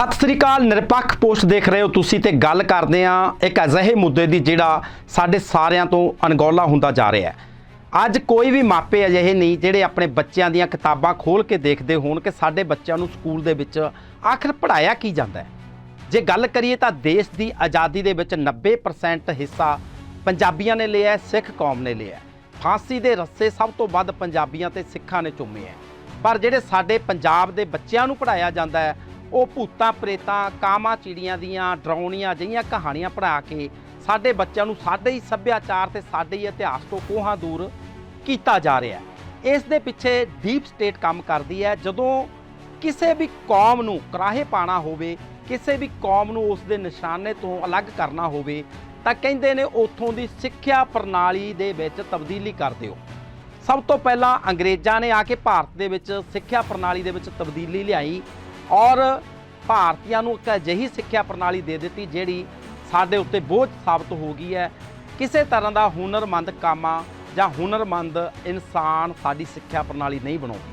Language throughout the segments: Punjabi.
ਸਤਿ ਸ੍ਰੀ ਅਕਾਲ, ਨਿਰਪੱਖ ਪੋਸਟ ਦੇਖ ਰਹੇ ਹੋ ਤੁਸੀਂ ਤੇ ਗੱਲ ਕਰਦੇ ਆ ਇੱਕ ਅਜਿਹੇ ਮੁੱਦੇ ਦੀ ਜਿਹੜਾ ਸਾਡੇ ਸਾਰਿਆਂ ਤੋਂ ਅਣਗੌਲਾ ਹੁੰਦਾ ਜਾ ਰਿਹਾ ਹੈ। ਅੱਜ ਕੋਈ ਵੀ ਮਾਪੇ ਅਜਿਹੇ ਨਹੀਂ ਜਿਹੜੇ ਆਪਣੇ ਬੱਚਿਆਂ ਦੀਆਂ ਕਿਤਾਬਾਂ ਖੋਲ ਕੇ ਦੇਖਦੇ ਹੋਣ ਕਿ ਸਾਡੇ ਬੱਚਿਆਂ ਨੂੰ ਸਕੂਲ ਦੇ ਵਿੱਚ ਆਖਰ ਪੜਾਇਆ ਕੀ ਜਾਂਦਾ ਹੈ? ਜੇ ਗੱਲ ਕਰੀਏ ਤਾਂ ਦੇਸ਼ ਦੀ ਆਜ਼ਾਦੀ ਦੇ ਵਿੱਚ 90% ਹਿੱਸਾ ਪੰਜਾਬੀਆਂ ਨੇ ਲਿਆ ਸਿੱਖ ਕੌਮ ਨੇ ਲਿਆ ਫਾਂਸੀ ਦੇ ਰੱਸੇ ਸਭ ਤੋਂ ਵੱਧ ਪੰਜਾਬੀਆਂ ਤੇ ਸਿੱਖਾਂ ਨੇ ਚੁੰਮੇ ਹੈ। ਪਰ ਜਿਹੜੇ ਸਾਡੇ ਪੰਜਾਬ ਦੇ ਬੱਚਿਆਂ ਨੂੰ ਪੜਾਇਆ ਜਾਂਦਾ ਹੈ ਉਹ ਭੂਤਾਂ, ਪ੍ਰੇਤਾਂ ਕਾਮਾਂ ਚਿੜੀਆਂ ਦੀਆਂ, ਡਰਾਉਣੀਆਂ ਜਿਹੀਆਂ ਕਹਾਣੀਆਂ ਪੜ੍ਹਾ ਕੇ ਸਾਡੇ ਬੱਚਿਆਂ ਨੂੰ ਸਾਡੇ ਹੀ ਸੱਭਿਆਚਾਰ ਤੇ ਸਾਡੇ ਹੀ ਇਤਿਹਾਸ ਤੋਂ ਕੋਹਾਂ ਦੂਰ ਕੀਤਾ ਜਾ ਰਿਹਾ ਹੈ। ਇਸ ਦੇ ਪਿੱਛੇ ਡੀਪ ਸਟੇਟ ਕੰਮ ਕਰਦੀ ਹੈ। ਜਦੋਂ ਕਿਸੇ ਵੀ ਕੌਮ ਨੂੰ ਕਰਾਹੇ ਪਾਣਾ ਹੋਵੇ, ਕਿਸੇ ਵੀ ਕੌਮ ਨੂੰ ਉਸ ਦੇ ਨਿਸ਼ਾਨੇ ਤੋਂ ਅਲੱਗ ਕਰਨਾ ਹੋਵੇ, ਤਾਂ ਕਹਿੰਦੇ ਨੇ ਉਥੋਂ ਦੀ ਸਿੱਖਿਆ ਪ੍ਰਣਾਲੀ ਦੇ ਵਿੱਚ ਤਬਦੀਲੀ ਕਰ ਦਿਓ। ਸਭ ਤੋਂ ਪਹਿਲਾਂ ਅੰਗਰੇਜ਼ਾਂ ਨੇ ਆ ਕੇ ਭਾਰਤ ਦੇ ਵਿੱਚ ਸਿੱਖਿਆ ਪ੍ਰਣਾਲੀ ਦੇ ਵਿੱਚ ਤਬਦੀਲੀ ਲਿਆਈ। ਔਰ ਭਾਰਤੀਆਂ ਨੂੰ ਇੱਕ ਅਜਿਹੀ ਸਿੱਖਿਆ ਪ੍ਰਣਾਲੀ ਦੇ ਦਿੱਤੀ ਜਿਹੜੀ ਸਾਡੇ ਉੱਤੇ ਬੋਝ ਸਾਬਤ ਹੋ ਗਈ ਹੈ। ਕਿਸੇ ਤਰ੍ਹਾਂ ਦਾ ਹੁਨਰਮੰਦ ਕਾਮਾ ਜਾਂ ਹੁਨਰਮੰਦ ਇਨਸਾਨ ਸਾਡੀ ਸਿੱਖਿਆ ਪ੍ਰਣਾਲੀ ਨਹੀਂ ਬਣਾਉਂਦੀ।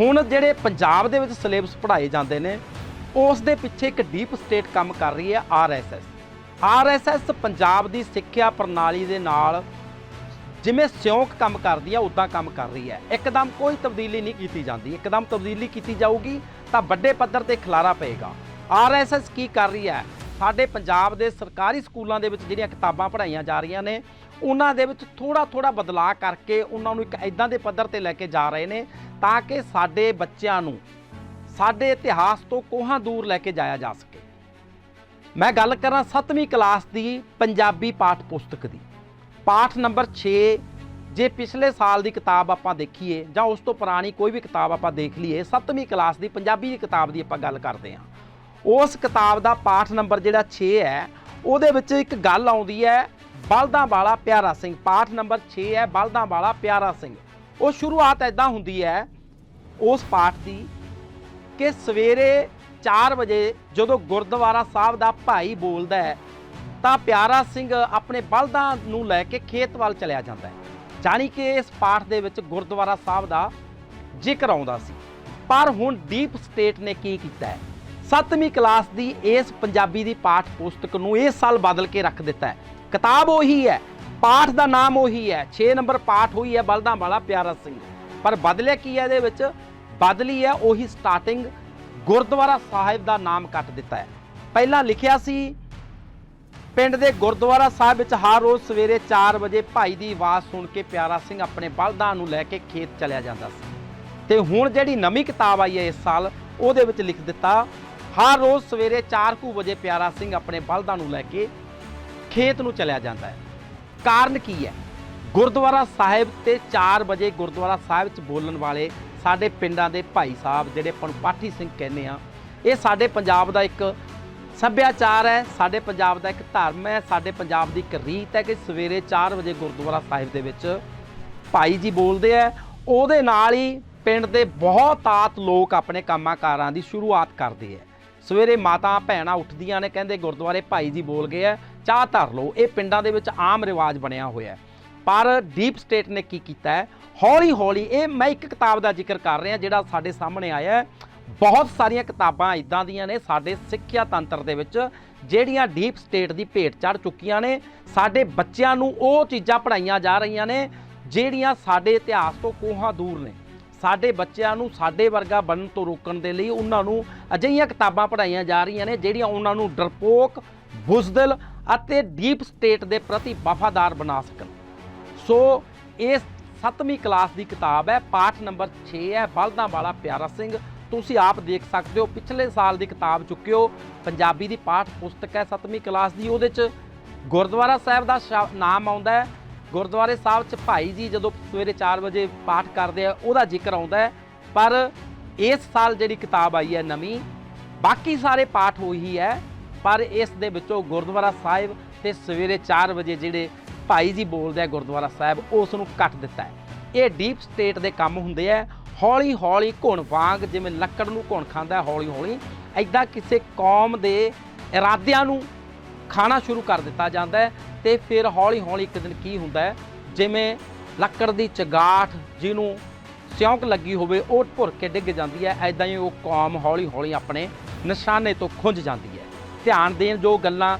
ਹੁਣ ਜਿਹੜੇ ਪੰਜਾਬ ਦੇ ਵਿੱਚ ਸਿਲੇਬਸ ਪੜ੍ਹਾਏ ਜਾਂਦੇ ਨੇ, ਉਸ ਦੇ ਪਿੱਛੇ ਇੱਕ ਡੀਪ ਸਟੇਟ ਕੰਮ ਕਰ ਰਹੀ ਹੈ ਆਰਐਸਐਸ ਆਰਐਸਐਸ ਪੰਜਾਬ ਦੀ ਸਿੱਖਿਆ ਪ੍ਰਣਾਲੀ ਦੇ ਨਾਲ ਜਿਵੇਂ ਸਿਉਂਕ ਕੰਮ ਕਰਦੀ ਆ ਉਦਾਂ ਕੰਮ ਕਰ ਰਹੀ ਹੈ। ਇੱਕਦਮ ਕੋਈ ਤਬਦੀਲੀ ਨਹੀਂ ਕੀਤੀ ਜਾਂਦੀ। ਇੱਕਦਮ ਤਬਦੀਲੀ ਕੀਤੀ ਜਾਊਗੀ ਤਾਂ ਵੱਡੇ ਪੱਧਰ ਤੇ ਖਿਲਾਰਾ ਪਏਗਾ। ਆਰਐਸਐਸ ਕੀ ਕਰ ਰਹੀ ਹੈ? ਸਾਡੇ ਪੰਜਾਬ ਦੇ ਸਰਕਾਰੀ ਸਕੂਲਾਂ ਦੇ ਵਿੱਚ ਜਿਹੜੀਆਂ ਕਿਤਾਬਾਂ ਪੜ੍ਹਾਈਆਂ ਜਾ ਰਹੀਆਂ ਨੇ, ਉਹਨਾਂ ਦੇ ਵਿੱਚ ਥੋੜਾ ਥੋੜਾ ਬਦਲਾਅ ਕਰਕੇ ਉਹਨਾਂ ਨੂੰ ਇੱਕ ਐਦਾਂ ਦੇ ਪੱਧਰ ਤੇ ਲੈ ਕੇ ਜਾ ਰਹੇ ਨੇ ਤਾਂ ਕਿ ਸਾਡੇ ਬੱਚਿਆਂ ਨੂੰ ਸਾਡੇ ਇਤਿਹਾਸ ਤੋਂ ਕੋਹਾਂ ਦੂਰ ਲੈ ਕੇ ਜਾਇਆ ਜਾ ਸਕੇ। ਮੈਂ ਗੱਲ ਕਰਾਂ 7ਵੀਂ ਕਲਾਸ ਦੀ ਪੰਜਾਬੀ ਪਾਠ ਪੁਸਤਕ ਦੀ। ਪਾਠ ਨੰਬਰ 6 ਜੇ ਪਿਛਲੇ ਸਾਲ ਦੀ ਕਿਤਾਬ ਆਪਾਂ ਦੇਖੀਏ ਜਾਂ ਉਸ ਤੋਂ ਪੁਰਾਣੀ ਕੋਈ ਵੀ ਕਿਤਾਬ ਆਪਾਂ ਦੇਖ ਲਈਏ 7ਵੀਂ ਕਲਾਸ ਦੀ ਪੰਜਾਬੀ ਦੀ ਕਿਤਾਬ ਦੀ ਆਪਾਂ ਗੱਲ ਕਰਦੇ ਹਾਂ। ਉਸ ਕਿਤਾਬ ਦਾ ਪਾਠ ਨੰਬਰ ਜਿਹੜਾ 6 ਹੈ, ਉਹਦੇ ਵਿੱਚ ਇੱਕ ਗੱਲ ਆਉਂਦੀ ਹੈ, ਬਲਦਾਂ ਵਾਲਾ ਪਿਆਰਾ ਸਿੰਘ। ਪਾਠ ਨੰਬਰ 6 ਹੈ, ਬਲਦਾਂ ਵਾਲਾ ਪਿਆਰਾ ਸਿੰਘ। ਉਹ ਸ਼ੁਰੂਆਤ ਐਦਾਂ ਹੁੰਦੀ ਹੈ, ਉਸ ਪਾਠ ਦੀ ਕਿ ਸਵੇਰੇ 4 ਵਜੇ ਜਦੋਂ ਗੁਰਦੁਆਰਾ ਸਾਹਿਬ ਦਾ ਭਾਈ ਬੋਲਦਾ ਹੈ, ਤਾਂ ਪਿਆਰਾ ਸਿੰਘ ਆਪਣੇ ਬਲਦਾਂ ਨੂੰ ਲੈ ਕੇ ਖੇਤ ਵੱਲ ਚਲਿਆ ਜਾਂਦਾ ਹੈ। ਜਾਣੀ ਕਿ ਇਸ ਪਾਠ ਦੇ ਵਿੱਚ ਗੁਰਦੁਆਰਾ ਸਾਹਿਬ ਦਾ ਜ਼ਿਕਰ ਆਉਂਦਾ ਸੀ। ਪਰ ਹੁਣ ਡੀਪ ਸਟੇਟ ਨੇ ਕੀ ਕੀਤਾ ਹੈ? 7ਵੀਂ ਕਲਾਸ ਦੀ ਇਸ ਪੰਜਾਬੀ ਦੀ ਪਾਠ ਪੁਸਤਕ ਨੂੰ ਇਸ ਸਾਲ ਬਦਲ ਕੇ ਰੱਖ ਦਿੱਤਾ ਹੈ। ਕਿਤਾਬ ਉਹੀ ਹੈ, ਪਾਠ ਦਾ ਨਾਮ ਉਹੀ ਹੈ 6 ਨੰਬਰ ਪਾਠ ਹੋਈ ਹੈ, ਬਲਦਾਂ ਵਾਲਾ ਪਿਆਰਾ ਸਿੰਘ। ਪਰ ਬਦਲਿਆ ਕੀ ਹੈ ਇਹਦੇ ਵਿੱਚ? ਬਦਲੀ ਹੈ ਉਹੀ ਸਟਾਰਟਿੰਗ ਗੁਰਦੁਆਰਾ ਸਾਹਿਬ ਦਾ ਨਾਮ ਕੱਟ ਦਿੱਤਾ ਹੈ। ਪਹਿਲਾਂ ਲਿਖਿਆ ਸੀ ਪਿੰਡ ਦੇ ਗੁਰਦੁਆਰਾ ਸਾਹਿਬ ਵਿੱਚ ਹਰ ਰੋਜ਼ ਸਵੇਰੇ 4 ਵਜੇ ਭਾਈ ਦੀ ਆਵਾਜ਼ ਸੁਣ ਕੇ ਪਿਆਰਾ ਸਿੰਘ ਆਪਣੇ ਬਲਦਾਂ ਨੂੰ ਲੈ ਕੇ ਖੇਤ ਚਲਿਆ ਜਾਂਦਾ ਸੀ। ਤੇ ਹੁਣ ਜਿਹੜੀ ਨਵੀਂ ਕਿਤਾਬ ਆਈ ਹੈ ਇਸ ਸਾਲ, ਉਹਦੇ ਵਿੱਚ ਲਿਖ ਦਿੱਤਾ, ਹਰ ਰੋਜ਼ ਸਵੇਰੇ 4 ਵਜੇ ਪਿਆਰਾ ਸਿੰਘ ਆਪਣੇ ਬਲਦਾਂ ਨੂੰ ਲੈ ਕੇ ਖੇਤ ਨੂੰ ਚਲਿਆ ਜਾਂਦਾ ਹੈ। ਕਾਰਨ ਕੀ ਹੈ? ਗੁਰਦੁਆਰਾ ਸਾਹਿਬ ਤੇ 4 ਵਜੇ ਗੁਰਦੁਆਰਾ ਸਾਹਿਬ 'ਚ ਬੋਲਣ ਵਾਲੇ ਸਾਡੇ ਪਿੰਡਾਂ ਦੇ ਭਾਈ ਸਾਹਿਬ, ਜਿਹੜੇ ਆਪਾਂ ਨੂੰ ਪਾਠੀ ਸਿੰਘ ਕਹਿੰਦੇ ਆ, ਇਹ ਸਾਡੇ ਪੰਜਾਬ ਦਾ ਇੱਕ ਸੱਭਿਆਚਾਰ ਹੈ, ਸਾਡੇ ਪੰਜਾਬ ਦਾ ਇੱਕ ਧਰਮ ਹੈ, ਸਾਡੇ ਪੰਜਾਬ ਦੀ ਇੱਕ ਰੀਤ ਹੈ ਕਿ ਸਵੇਰੇ 4 ਵਜੇ ਗੁਰਦੁਆਰਾ ਸਾਹਿਬ ਦੇ ਵਿੱਚ ਭਾਈ ਜੀ ਬੋਲਦੇ ਆ। ਉਹਦੇ ਨਾਲ ਹੀ ਪਿੰਡ ਦੇ ਬਹੁਤ ਆਤ ਲੋਕ ਆਪਣੇ ਕੰਮਾਂ ਕਾਰਾਂ ਦੀ ਸ਼ੁਰੂਆਤ ਕਰਦੇ ਆ। ਸਵੇਰੇ ਮਾਤਾ ਭੈਣਾਂ ਉੱਠਦੀਆਂ ਨੇ, ਕਹਿੰਦੇ ਗੁਰਦੁਆਰੇ ਭਾਈ ਜੀ ਬੋਲ ਗਏ ਆ, ਚਾਹ ਧਰ ਲਓ। ਇਹ ਪਿੰਡਾਂ ਦੇ ਵਿੱਚ ਆਮ ਰਿਵਾਜ ਬਣਿਆ ਹੋਇਆ ਹੈ। ਪਰ ਡੀਪ ਸਟੇਟ ਨੇ ਕੀ ਕੀਤਾ ਹੈ? ਹੌਲੀ ਹੌਲੀ ਇਹ ਮੈਂ ਇੱਕ ਕਿਤਾਬ ਦਾ ਜ਼ਿਕਰ ਕਰ ਰਿਹਾ, ਜਿਹੜਾ ਸਾਡੇ ਸਾਹਮਣੇ ਆਇਆ ਹੈ। ਬਹੁਤ ਸਾਰੀਆਂ ਕਿਤਾਬਾਂ ਇਦਾਂ ਦੀਆਂ ਨੇ ਸਾਡੇ ਸਿੱਖਿਆ ਤੰਤਰ ਦੇ ਵਿੱਚ, ਜਿਹੜੀਆਂ ਡੀਪ ਸਟੇਟ ਦੀ ਭੇਟ ਚੜ ਚੁੱਕੀਆਂ ਨੇ। ਸਾਡੇ ਬੱਚਿਆਂ ਨੂੰ ਉਹ ਚੀਜ਼ਾਂ ਪੜਾਈਆਂ ਜਾ ਰਹੀਆਂ ਨੇ, ਜਿਹੜੀਆਂ ਸਾਡੇ ਇਤਿਹਾਸ ਤੋਂ ਕੋਹਾਂ ਦੂਰ ਨੇ। ਸਾਡੇ ਬੱਚਿਆਂ ਨੂੰ ਸਾਡੇ ਵਰਗਾ ਬਣਨ ਤੋਂ ਰੋਕਣ ਦੇ ਲਈ ਉਹਨਾਂ ਨੂੰ ਅਜਿਹੀਆਂ ਕਿਤਾਬਾਂ ਪੜਾਈਆਂ ਜਾ ਰਹੀਆਂ ਨੇ, ਜਿਹੜੀਆਂ ਉਹਨਾਂ ਨੂੰ ਡਰਪੋਕ, ਬੁਜ਼ਦਿਲ ਅਤੇ ਡੀਪ ਸਟੇਟ ਦੇ ਪ੍ਰਤੀ ਵਫਾਦਾਰ ਬਣਾ ਸਕਣ। ਸੋ, ਇਸ 7ਵੀਂ ਕਲਾਸ ਦੀ ਕਿਤਾਬ ਹੈ, ਪਾਠ ਨੰਬਰ 6 ਹੈ, ਬਲਦਾਂ ਵਾਲਾ ਪਿਆਰਾ ਸਿੰਘ। ਤੁਸੀਂ ਆਪ ਦੇਖ ਸਕਦੇ ਹੋ, ਪਿਛਲੇ ਸਾਲ ਦੀ ਕਿਤਾਬ ਚੁੱਕਿਓ, ਪੰਜਾਬੀ ਦੀ ਪਾਠ ਪੁਸਤਕ ਹੈ 7ਵੀਂ ਕਲਾਸ ਦੀ, ਉਹਦੇ 'ਚ ਗੁਰਦੁਆਰਾ ਸਾਹਿਬ ਦਾ ਸ਼ਾ- ਨਾਮ ਆਉਂਦਾ ਹੈ। ਗੁਰਦੁਆਰੇ ਸਾਹਿਬ 'ਚ ਭਾਈ ਜੀ ਜਦੋਂ ਸਵੇਰੇ 4 ਵਜੇ ਪਾਠ ਕਰਦੇ ਆ, ਉਹਦਾ ਜ਼ਿਕਰ ਆਉਂਦਾ ਹੈ। ਪਰ ਇਸ ਸਾਲ ਜਿਹੜੀ ਕਿਤਾਬ ਆਈ ਹੈ ਨਵੀਂ, ਬਾਕੀ ਸਾਰੇ ਪਾਠ ਉਹੀ ਹੈ, ਪਰ ਇਸ ਦੇ ਵਿੱਚੋਂ ਗੁਰਦੁਆਰਾ ਸਾਹਿਬ ਤੇ ਸਵੇਰੇ 4 ਵਜੇ ਜਿਹੜੇ ਭਾਈ ਜੀ ਬੋਲਦੇ ਆ ਗੁਰਦੁਆਰਾ ਸਾਹਿਬ, ਉਸ ਨੂੰ ਕੱਟ ਦਿੱਤਾ ਹੈ। ਇਹ ਡੀਪ ਸਟੇਟ ਦੇ ਕੰਮ ਹੁੰਦੇ ਆ ਹੌਲੀ ਹੌਲੀ ਘੁਣ ਵਾਂਗ ਜਿਵੇਂ ਲੱਕੜ ਨੂੰ ਘੁਣ ਖਾਂਦਾ ਹੌਲੀ ਹੌਲੀ ਐਦਾਂ ਕਿਸੇ ਕੌਮ ਦੇ ਇਰਾਦਿਆਂ ਨੂੰ ਖਾਣਾ ਸ਼ੁਰੂ ਕਰ ਦਿੱਤਾ ਜਾਂਦਾ ਹੈ ਤੇ ਫਿਰ ਹੌਲੀ ਹੌਲੀ ਇੱਕ ਦਿਨ ਕੀ ਹੁੰਦਾ ਹੈ, ਜਿਵੇਂ ਲੱਕੜ ਦੀ ਚਗਾਠ ਜਿਹਨੂੰ ਸਿਉਂਕ ਲੱਗੀ ਹੋਵੇ, ਉਹ ਭੁਰ ਕੇ ਡਿੱਗ ਜਾਂਦੀ ਹੈ ਐਦਾਂ ਹੀ ਉਹ ਕੌਮ ਹੌਲੀ ਹੌਲੀ ਆਪਣੇ ਨਿਸ਼ਾਨੇ ਤੋਂ ਖੁੰਝ ਜਾਂਦੀ ਹੈ। ਧਿਆਨ ਦੇਣ ਜੋ ਗੱਲਾਂ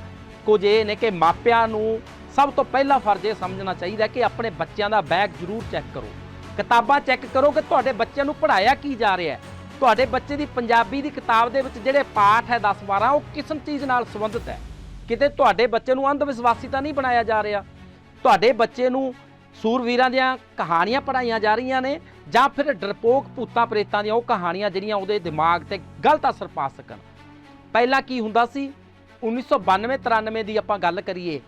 ਕੁਝ ਇਹ ਨੇ ਕਿ ਮਾਪਿਆਂ ਨੂੰ ਸਭ ਤੋਂ ਪਹਿਲਾ ਫਰਜ਼ ਇਹ ਸਮਝਣਾ ਚਾਹੀਦਾ ਕਿ ਆਪਣੇ ਬੱਚਿਆਂ ਦਾ ਬੈਗ ਜ਼ਰੂਰ ਚੈੱਕ ਕਰੋ। ਕਿਤਾਬਾਂ ਚੈੱਕ ਕਰੋ ਕਿ ਤੁਹਾਡੇ ਬੱਚਿਆਂ ਨੂੰ ਪੜ੍ਹਾਇਆ ਕੀ ਜਾ ਰਿਹਾ ਹੈ। ਤੁਹਾਡੇ ਬੱਚੇ ਦੀ ਪੰਜਾਬੀ ਦੀ ਕਿਤਾਬ ਦੇ ਵਿੱਚ ਜਿਹੜੇ ਪਾਠ ਹੈ 10 12 ਉਹ ਕਿਸ ਚੀਜ਼ ਨਾਲ ਸੰਬੰਧਿਤ ਹੈ। ਕਿਤੇ ਤੁਹਾਡੇ ਬੱਚੇ ਨੂੰ ਅੰਧ ਵਿਸ਼ਵਾਸੀ ਤਾਂ ਨਹੀਂ ਬਣਾਇਆ ਜਾ ਰਿਹਾ। ਤੁਹਾਡੇ ਬੱਚੇ ਨੂੰ ਸੂਰਵੀਰਾਂ ਦੀਆਂ ਕਹਾਣੀਆਂ ਪੜਾਈਆਂ ਜਾ ਰਹੀਆਂ ਨੇ ਜਾਂ ਫਿਰ ਡਰਪੋਕ ਭੂਤਾਂ ਪ੍ਰੇਤਾਂ ਦੀਆਂ ਉਹ ਕਹਾਣੀਆਂ ਜਿਹੜੀਆਂ ਉਹਦੇ ਦਿਮਾਗ ਤੇ ਗਲਤ ਅਸਰ ਪਾ ਸਕਣ। ਪਹਿਲਾਂ ਕੀ ਹੁੰਦਾ ਸੀ? 1992 93 ਦੀ ਆਪਾਂ ਗੱਲ ਕਰੀਏ,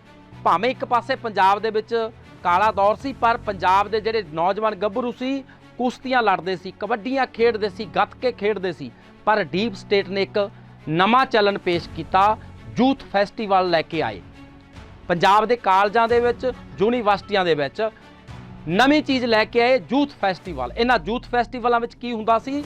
ਭਾਵੇਂ ਇੱਕ ਪਾਸੇ ਪੰਜਾਬ ਦੇ ਵਿੱਚ ਕਾਲਾ ਦੌਰ ਸੀ, ਪਰ ਪੰਜਾਬ ਦੇ ਜਿਹੜੇ ਨੌਜਵਾਨ ਗੱਭਰੂ ਸੀ, ਕੁਸ਼ਤੀਆਂ ਲੜਦੇ ਸੀ, ਕਬੱਡੀਆਂ ਖੇਡਦੇ ਸੀ ਗੱਤਕੇ ਖੇਡਦੇ ਸੀ, ਪਰ ਡੀਪ ਸਟੇਟ ਨੇ ਇੱਕ ਨਵਾਂ ਚਲਨ ਪੇਸ਼ ਕੀਤਾ, ਯੂਥ ਫੈਸਟੀਵਲ ਲੈ ਕੇ ਆਏ। ਪੰਜਾਬ ਦੇ ਕਾਲਜਾਂ ਦੇ ਵਿੱਚ, ਯੂਨੀਵਰਸਿਟੀਆਂ ਦੇ ਵਿੱਚ ਨਵੀਂ ਚੀਜ਼ ਲੈ ਕੇ ਆਏ, ਯੂਥ ਫੈਸਟੀਵਲ। ਇਹਨਾਂ ਯੂਥ ਫੈਸਟੀਵਲਾਂ ਵਿੱਚ ਕੀ ਹੁੰਦਾ ਸੀ?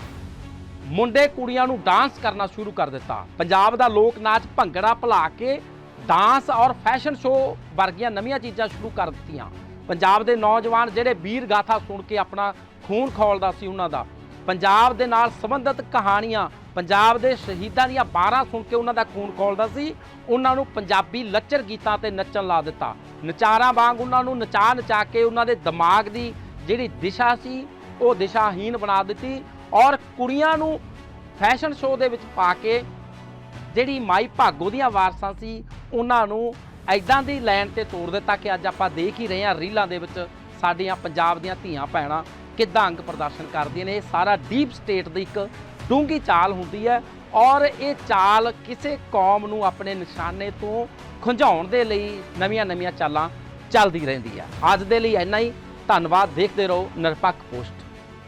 ਮੁੰਡੇ ਕੁੜੀਆਂ ਨੂੰ ਡਾਂਸ ਕਰਨਾ ਸ਼ੁਰੂ ਕਰ ਦਿੱਤਾ। ਪੰਜਾਬ ਦਾ ਲੋਕ ਨਾਚ ਭੰਗੜਾ ਭੁਲਾ ਕੇ ਡਾਂਸ ਔਰ ਫੈਸ਼ਨ ਸ਼ੋਅ ਵਰਗੀਆਂ ਨਵੀਆਂ ਚੀਜ਼ਾਂ ਸ਼ੁਰੂ ਕਰ ਦਿੱਤੀਆਂ। ਪੰਜਾਬ ਦੇ ਨੌਜਵਾਨ ਜਿਹੜੇ ਵੀਰ ਗਾਥਾ ਸੁਣ ਕੇ ਆਪਣਾ ਖੂਨ ਖੋਲਦਾ ਸੀ ਉਹਨਾਂ ਦਾ। ਪੰਜਾਬ ਦੇ ਨਾਲ ਸੰਬੰਧਿਤ ਕਹਾਣੀਆਂ, ਪੰਜਾਬ ਦੇ ਸ਼ਹੀਦਾਂ ਦੀਆਂ 12 ਸੁਣ ਕੇ ਉਹਨਾਂ ਦਾ ਖੂਨ ਖੌਲਦਾ ਸੀ। ਉਹਨਾਂ ਨੂੰ ਪੰਜਾਬੀ ਲੱਚਰ ਗੀਤਾਂ ਤੇ ਨੱਚਣ ਲਾ ਦਿੱਤਾ। ਨਚਾਰਾਂ ਵਾਂਗ ਉਹਨਾਂ ਨੂੰ ਨਚਾ ਨਚਾ ਕੇ ਉਹਨਾਂ ਦੇ ਦਿਮਾਗ ਦੀ ਜਿਹੜੀ ਦਿਸ਼ਾ ਸੀ, ਉਹ ਦਿਸ਼ਾਹੀਨ ਬਣਾ ਦਿੱਤੀ ਔਰ ਕੁੜੀਆਂ ਨੂੰ ਫੈਸ਼ਨ ਸ਼ੋਅ ਦੇ ਵਿੱਚ ਪਾ ਕੇ ਜਿਹੜੀ ਮਾਈ ਭਾਗੋ ਦੀਆਂ ਵਾਰਸਾਂ ਸੀ, ਉਹਨਾਂ ਨੂੰ ਐਦਾਂ ਦੀ ਲਾਈਨ ਤੇ ਤੋੜ ਦਿੱਤਾ ਕਿ ਅੱਜ ਆਪਾਂ ਦੇਖ ਹੀ ਰਹੇ ਹਾਂ ਰੀਲਾਂ ਦੇ ਵਿੱਚ ਸਾਡੀਆਂ ਪੰਜਾਬ ਦੀਆਂ ਧੀਆਂ ਭੈਣਾਂ ਕਿੱਦਾਂ ਅੰਗ ਪ੍ਰਦਰਸ਼ਨ ਕਰਦੀਆਂ ਨੇ। ਇਹ ਸਾਰਾ ਡੀਪ ਸਟੇਟ ਦੀ ਇੱਕ ਡੂੰਗੀ ਚਾਲ ਹੁੰਦੀ ਹੈ ਔਰ ਇਹ ਚਾਲ ਕਿਸੇ ਕੌਮ ਨੂੰ ਆਪਣੇ ਨਿਸ਼ਾਨੇ ਤੋਂ ਖੁੰਝਾਉਣ ਦੇ ਲਈ ਨਵੀਆਂ-ਨਵੀਆਂ ਚਾਲਾਂ ਚੱਲਦੀ ਰਹਿੰਦੀ ਹੈ। ਅੱਜ ਦੇ ਲਈ ਇੰਨਾ ਹੀ। ਧੰਨਵਾਦ। ਦੇਖਦੇ ਰਹੋ ਨਿਰਪੱਖ ਪੋਸਟ।